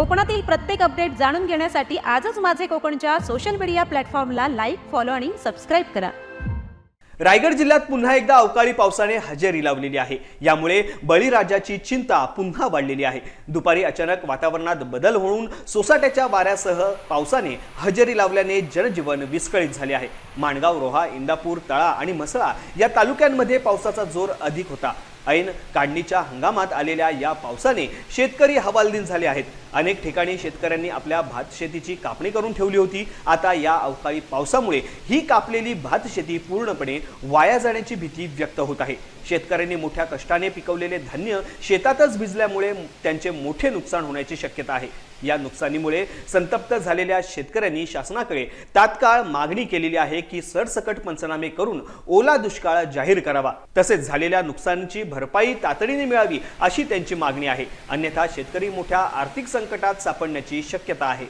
कोकणातील प्रत्येक अपडेट जाणून घेण्यासाठी आजच माझे कोकणच्या सोशल मीडिया प्लॅटफॉर्मला लाईक फॉलो आणि सबस्क्राईब करा. रायगड जिल्ह्यात पुन्हा एकदा अवकाळी पावसाने हजेरी लावलेली आहे. यामुळे बळीराजाची चिंता पुन्हा वाढलेली आहे. दुपारी अचानक वातावरणात बदल होऊन सोसाट्याच्या वाऱ्यासह पावसाने हजेरी लावल्याने जनजीवन विस्कळीत झाले आहे. माणगाव रोहा इंदापूर तळा आणि म्हसळा या तालुक्यांमध्ये पावसाचा जोर अधिक होता. ऐन काढणीच्या हंगामात आलेल्या या पावसाने शेतकरी हवालदिल झाले आहेत. अनेक ठिकाणी शेतकऱ्यांनी आपल्या भात शेतीची कापणी करून ठेवली होती. आता या अवकाळी पावसामुळे ही कापलेली भात शेती पूर्णपणे वाया जाण्याची भीती व्यक्त होत आहे. शेतकऱ्यांनी मोठ्या कष्टाने पिकवलेले धान्य शेतातच भिजल्यामुळे त्यांचे मोठे नुकसान होण्याची शक्यता आहे. या नुकसानीमुळे संतप्त झालेल्या शेतकऱ्यांनी शासनाकडे तात्काळ मागणी केलेली आहे की सरसकट पंचनामे करून ओला दुष्काळ जाहीर करावा. तसेच झालेल्या नुकसानीची भरपाई तातडीने मिळावी अशी त्यांची मागणी आहे. अन्यथा शेतकरी मोठ्या आर्थिक संकटात सापडण्याची शक्यता आहे.